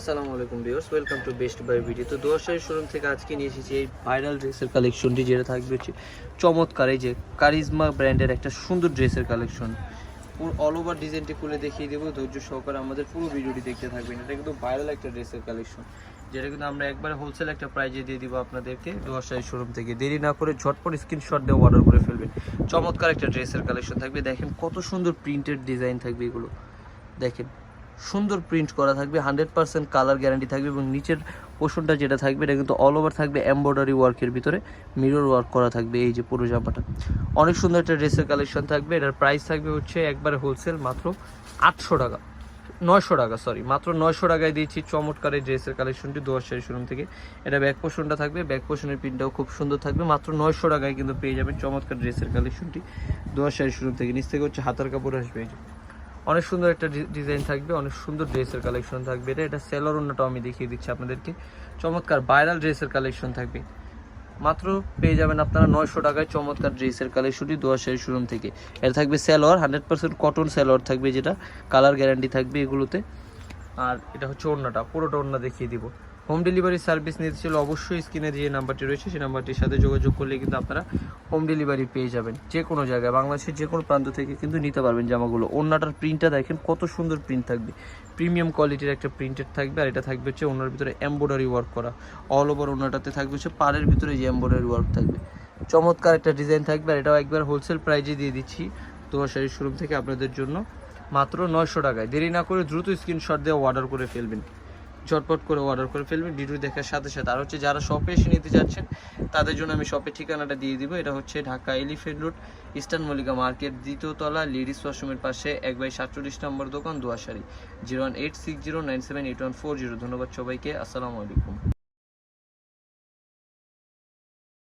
আসসালামু আলাইকুম viewers welcome to best buy video তো দোয়াশাহী শোরুম থেকে আজকে নিয়ে এসেছি এই ভাইরাল ড্রেসের কালেকশনটি যেটা থাকবে হচ্ছে চমৎকার এই যে কারিজমা ব্র্যান্ডের একটা সুন্দর ড্রেসের কালেকশন পুরো অল ওভার ডিজাইনটি খুলে দেখিয়ে দেবো, ধৈর্য সহকারে আমাদের পুরো ভিডিওটি দেখতে থাকবেন। এটা কিন্তু ভাইরাল একটা ড্রেসের কালেকশন যেটা কিন্তু আমরা একবারে হোলসেল একটা প্রাইজে দিয়ে দিব আপনাদেরকে। দোয়াশাহী শোরুম থেকে দেরি না করে ঝটপট স্ক্রিনশট দিয়ে অর্ডার করে ফেলবেন। চমৎকার একটা ড্রেসের কালেকশন থাকবে। দেখেন কত সুন্দর প্রিন্টেড ডিজাইন থাকবে এগুলো। দেখেন। সুন্দর প্রিন্ট করা থাকবে হান্ড্রেড পার্সেন্ট কালার গ্যারান্টি থাকবে এবং নিচের পোর্শনটা যেটা থাকবে, এটা কিন্তু অল ওভার থাকবে এমব্রয়ডারি ওয়ার্কের ভিতরে মিরর ওয়ার্ক করা থাকবে এই যে পুরো জামাটা। অনেক সুন্দর একটা ড্রেসের কালেকশন থাকবে, এটার প্রাইস থাকবে হচ্ছে একবারে হোলসেল মাত্র আটশো টাকা, নয়শো টাকা সরি মাত্র নয়শো টাকায় দিয়েছি চমৎকার এই ড্রেসের কালেকশনটি দোয়াশারি শোরুম থেকে। এটা ব্যাক পোর্শনটা থাকবে ব্যাক পোর্শনের প্রিন্টটাও খুব সুন্দর থাকবে, মাত্র নয়শো টাকায় কিন্তু পেয়ে যাবেন চমৎকার ড্রেসের কালেকশনটি দোয়াশারি শোরুম থেকে, নিচ থেকে হচ্ছে হাতার কাপড় আসবে এই যে। অনেক সুন্দর একটা ডিজাইন থাকবে, অনেক সুন্দর ড্রেসের কালেকশন থাকবে। এটা এটা সেলর অন্যটাও আমি দেখিয়ে দিচ্ছি আপনাদেরকে। চমৎকার ভাইরাল ড্রেসের কালেকশন থাকবে। মাত্র পেয়ে যাবেন আপনারা নয়শো টাকায় চমৎকার ড্রেসের কালেকশনটি দোয়াশাহী শোরুম থেকে। এটা থাকবে Sailor, hundred percent cotton Sailor থাকবে যেটা। কালার গ্যারান্টি থাকবে এগুলোতে। আর এটা হচ্ছে অন্যটা পুরোটা অন্য দেখিয়ে দিব। হোম ডেলিভারি সার্ভিস নিতে ছিল অবশ্যই স্ক্রিনে যে নাম্বারটি রয়েছে, সেই নাম্বারটির সাথে যোগাযোগ করলে কিন্তু আপনারা হোম ডেলিভারি পেয়ে যাবেন। যে কোনো জায়গায়, বাংলাদেশের যে কোনো প্রান্ত থেকে কিন্তু নিতে পারবেন জামাগুলো। অন্যটার প্রিন্টটা দেখেন, কত সুন্দর প্রিন্ট থাকবে। প্রিমিয়াম কোয়ালিটির একটা প্রিন্টেড থাকবে, আর এটা থাকবে হচ্ছে ওনার ভিতরে এমব্রয়ডারি ওয়ার্ক করা। অল ওভার ওনাটাতে থাকবে হচ্ছে পাড়ের ভিতরে যে এমব্রয়ডারি ওয়ার্ক থাকবে। চমৎকার একটা ডিজাইন থাকবে, আর এটাও একবার হোলসেল প্রাইজে দিয়ে দিচ্ছি তোমার শাড়ির শোরুম থেকে আপনাদের জন্য। মাত্র নয়শো টাকায়। দেরি না করে দ্রুত স্ক্রিনশট দিয়ে অর্ডার করে ফেলবেন। ঝটপট করে অর্ডার করে ফেলবেন ভিডিও দেখার সাথে সাথে আর হচ্ছে যারা শপে এসে নিতে যাচ্ছেন, তাদের জন্য আমি শপের ঠিকানাটা দিয়ে দিব। এটা হচ্ছে Dhaka elephant road eastern Mallika market দ্বিতীয়তলা ladies ওয়াশরুমের পাশে এক বাই সাতচল্লিশ নম্বর দোকান, দোয়াশারি। Zero one eight six zero nine seven eight one four zero ধন্যবাদ সবাইকে। আসসালামু আলাইকুম।